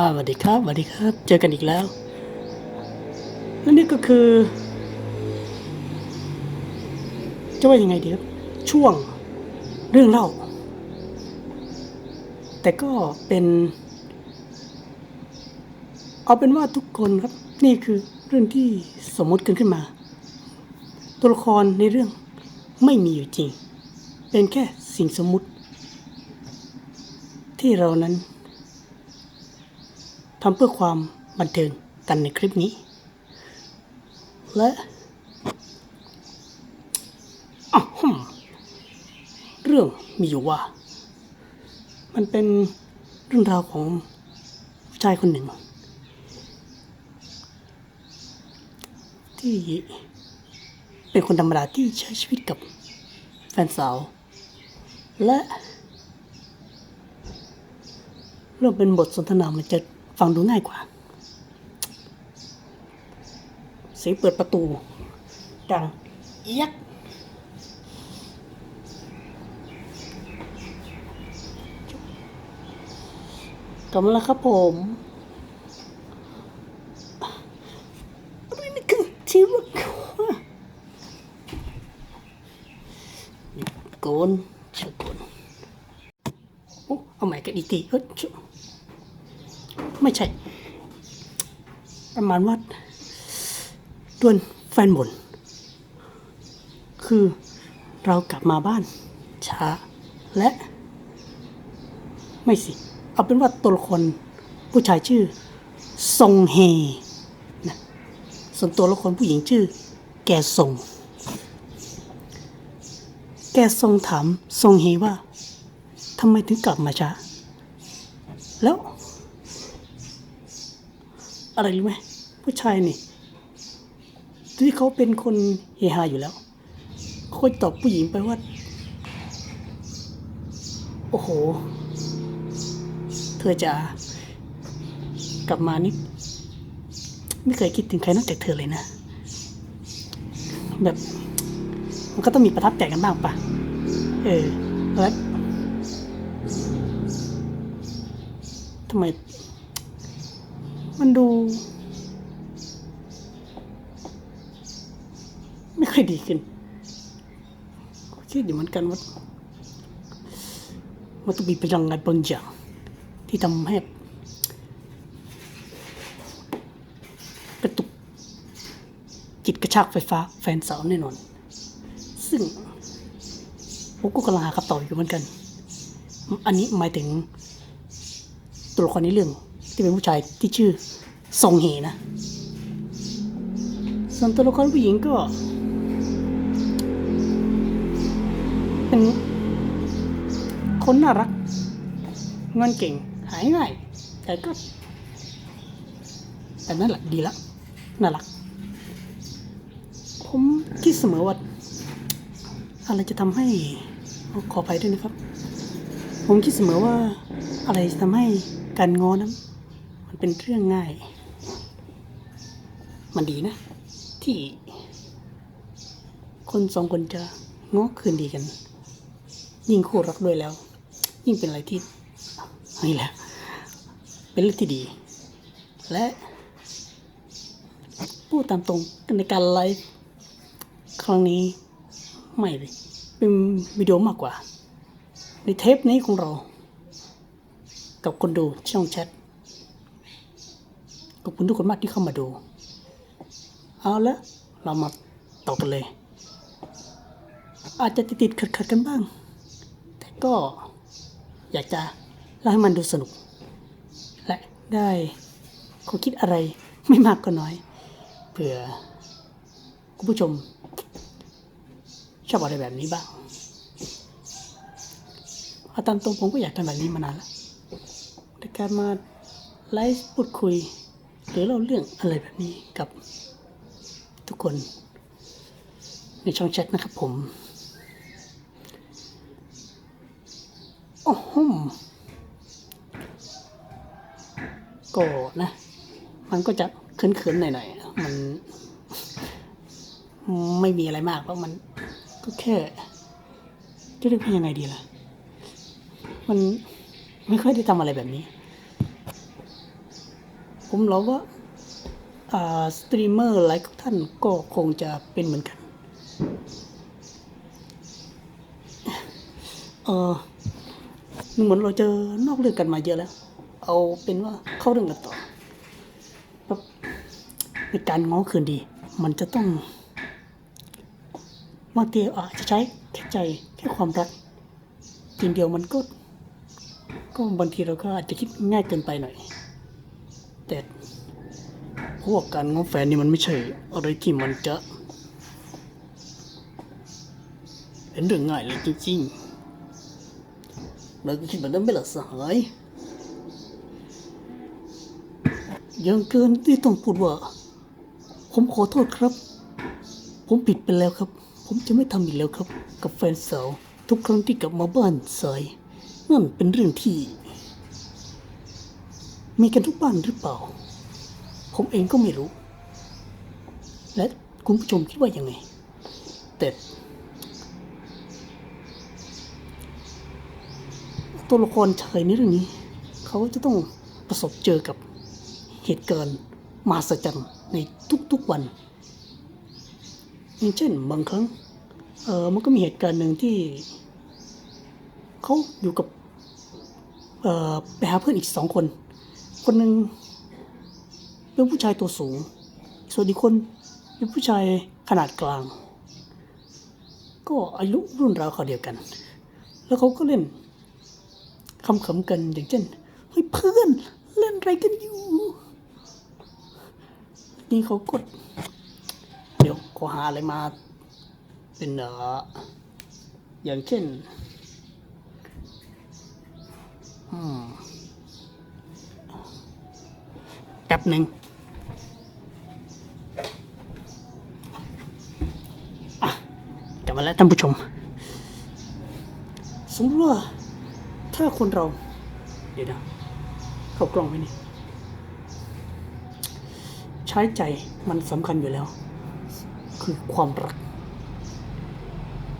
อ่าสวัสดีครับสวัสดีครับ เจอกันอีกแล้ว และนี่ก็คือ จะว่ายังไงดีครับ ช่วงเรื่องเล่า แต่ก็เป็น เอาเป็นว่าทุกคนครับ นี่คือเรื่องที่สมมติขึ้นขึ้นมา ตัวละครในเรื่องไม่มีอยู่จริง เป็นแค่สิ่งสมมุติ ที่เรานั้นำเพื่อความบันเทิงกันในคลิปนี้ และเรื่องมีอยู่ว่า มันเป็นเรื่องราวของผู้ชายคนหนึ่ง ที่เป็นคนธรรมดาที่ใช้ชีวิตกับแฟนสาว และเรื่องเป็นบทสนทนามันจะ ฟังดูง่ายกว่า เสียงเปิดประตู ดัง เอียกกลับมาแล้วครับผมไรนี่คือที่รักโกนชอโกนโอ้เอาใหม่กันอีกทีเฮ้ย ไม่ใช่ ประมาณว่าดวนแฟนบ่นคือเรากลับมาบ้านช้าและไม่สิ เอาเป็นว่าตัวละครผู้ชายชื่อทรงเฮนะส่วนตัวละครผู้หญิงชื่อ แกทรง แกทรงถามทรงเฮว่าทำไมถึงกลับมาช้า แล้ว อะไรรู้ไหมผู้ชายนี่ ที่เขาเป็นคนเฮฮาอยู่แล้วเขาตอบผู้หญิงไปว่า โอ้โห เธอจะกลับมานี่ไม่เคยคิดถึงใครนอกจากเธอเลยนะ แบบ มันก็ต้องมีประทับใจกันบ้างปะเออแล้วทำไม ดู ไม่ค่อยดีขึ้นก็คิดอยู่เหมือนกันว่ามันต้องมีพลังงานบางอย่างที่ทำให้กระตุกจิตกระชากไฟฟ้าแฟนสาวแน่นอน ซึ่งผมก็กำลังหาคำตอบอยู่เหมือนกัน อันนี้หมายถึงตัวละครในเรื่องที่เป็นผู้ชายที่ชื่อ ทรงเฮนะ ส่วนตัวละครผู้หญิงก็ เป็นคนน่ารักเงินเก่ง หายง่าย แต่ก็ แต่นั่นแหละดีละน่ารัก ผมคิดเสมอว่า อะไรจะทำให้ ขออภัยด้วยนะครับ ผมคิดเสมอว่าอะไรจะทำให้การงอนั้นมันเป็นเรื่องง่าย มันดีนะ ที่ คนสองคนจะง้อคืนดีกัน ยิ่งคู่รักด้วยแล้ว ยิ่งเป็นอะไรที่นี่แหละ เป็นเรื่องที่ดี และพูดตามตรงในการไลฟ์ครั้งนี้ไม่เลยเป็นวิดีโอมากกว่า ในเทปนี้ของเรา กับคนดูช่องแชทขอบคุณทุกคนมากที่เข้ามาดู เอาละเรามาต่อกันเลย อาจจะติดติดขัดๆกันบ้าง แต่ก็อยากจะเล่าให้มันดูสนุก และได้ข้อคิดอะไรไม่มากก็น้อย เผื่อคุณผู้ชม ชอบอะไรแบบนี้บ้างอาตามตรงผมก็อยากทำแบบนี้มานานแล้วในการมาไลฟ์พูดคุย หรือเล่าเรื่องอะไรแบบนี้กับ ทุกคน ในช่องแชทนะครับผม โอ้โหมก็นะ มันก็จะเขินๆหน่อยๆ มัน ไม่มีอะไรมากเพราะมันก็แค่ จะเรียกว่ายังไงดีล่ะ มันไม่ค่อยได้ทำอะไรแบบนี้ ผมเราว่า สตรีมเมอร์หลายท่านก็คงจะเป็นเหมือนกันเออเหมือนเราเจอนอกเรื่องกันมาเยอะแล้ว เอาเป็นว่าเข้าเรื่องกันต่อในการง้อคืนดี มันจะต้องบางทีอาจจะใช้แค่ใจแค่ความรักทีเดียวมันก็ ก็บางทีเราก็อาจจะคิดง่ายเกินไปหน่อย แต่ พวกการง้อแฟนนี่มันไม่ใช่อะไรที่มันจะเป็นเรื่องง่ายเลยจริงๆเราก็คิดแบบนั้นไม่หลักสหายยังเกินที่ต้องพูดว่า ผมขอโทษครับ ผมผิดไปแล้วครับ ผมจะไม่ทำอีกแล้วครับ กับแฟนสาว ทุกครั้งที่กลับมาบ้านสายนั่นเป็นเรื่องที่ มีกันทุกบ้านหรือเปล่า ผมเองก็ไม่รู้ และคุณผู้ชมคิดว่ายังไง แต่ตัวละครชายในเรื่องนี้ เขาจะต้องประสบเจอกับเหตุการณ์มหัศจรรย์ในทุกๆวันอย่างเช่นบางครั้ง เออมันก็มีเหตุการณ์หนึ่งที่เขาอยู่กับ เออไปหาเพื่อนอีกสองคน คนหนึ่ง เป็นผู้ชายตัวสูง ส่วนอีกคนเป็นผู้ชายขนาดกลาง ก็อายุรุ่นราวเขาเดียวกัน แล้วเขาก็เล่นคำขำกันอย่างเช่นเฮ้ยเพื่อนเล่นอะไรกันอยู่ นี่เขากด เดี๋ยวขอหาอะไรมา เป็นเอออย่างเช่นอืมแป๊บหนึ่งอะ กลับมาแล้วท่านผู้ชม สมมติว่าถ้าคนเรา เดี๋ยวนะเข้ากล้องไหมนี่ ใช้ใจมันสำคัญอยู่แล้ว คือความรัก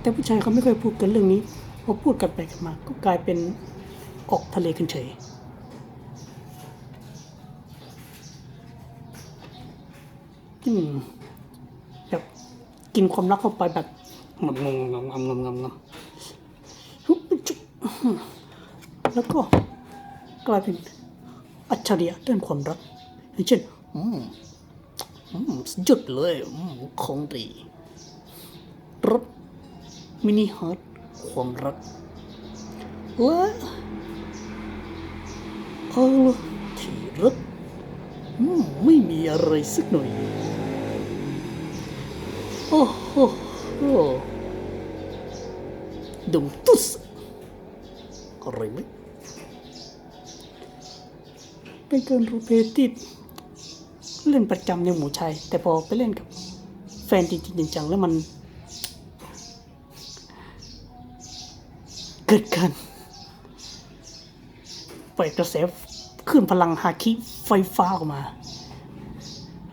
แต่ผู้ชายเขาไม่ค่อยพูดกันเรื่องนี้พอพูดกันไปกันมา ก็กลายเป็นออกทะเลกันเฉยแบบกินความรักเข้าไปแบบ งำงำงำงำงำงำงำแล้วก็กลายเป็นอัจฉริยะด้านความรักอย่างเช่นอืมอืมสุดยอดเลยอืมของดีรถมินิฮาร์ดความรักและเอาละที่รักไม่มีอะไรสักหน่อย โอ้โห โอ้ดุมตุสอะไรไหมเป็นการรูปเพลย์ที่เล่นประจำในหมู่ชาย แต่พอไปเล่นกับ แฟนจริงๆจังๆแล้วมัน เกิดการปล่อยกระแสคลื่นพลังฮาคิไฟฟ้าออกมา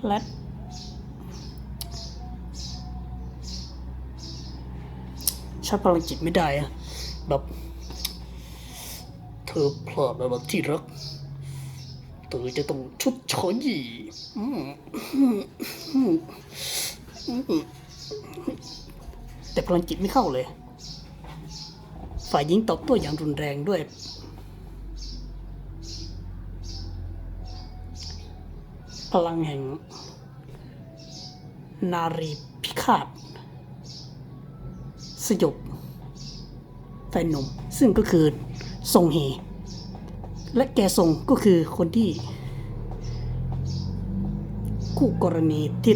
และ ช้พลังจิตไม่ได้อะแบบเธอพลาดแล้วที่รักเธอจะต้องชดเชยอืมอืมอืมอืมแต่พลังจิตไม่เข้าเลย ฝ่ายหญิงตอบโต้อย่างรุนแรงด้วยพลังแห่ง นารีพิฆาต สยบแฟนหนุ่มซึ่งก็คือทรงเฮและแกทรงก็คือคนที่ คู่กรณีที่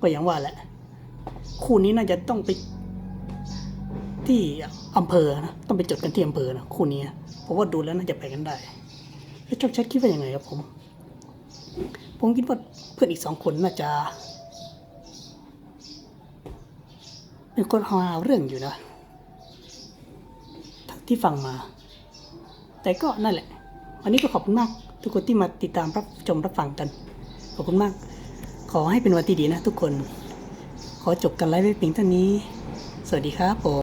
ก็อย่างว่าแหละ คู่นี้น่าจะต้องไป ที่อำเภอนะต้องไปจดกันที่อำเภอนะคู่นี้เพราะว่าดูแล้วน่าจะไปกันได้แล้วเจ้าแชทคิดว่ายังไงครับผม ผมคิดว่าเพื่อนอีกสองคนน่าจะ เป็นคนหาเรื่องอยู่นะที่ฟังมา แต่ก็นั่นแหละ วันนี้ก็ขอบคุณมาก ทุกคนที่มาติดตามรับชมรับฟังกัน ขอบคุณมาก ขอให้เป็นวันที่ดีนะทุกคน ขอจบกันไลฟ์เพียงเท่านี้ สวัสดีครับผม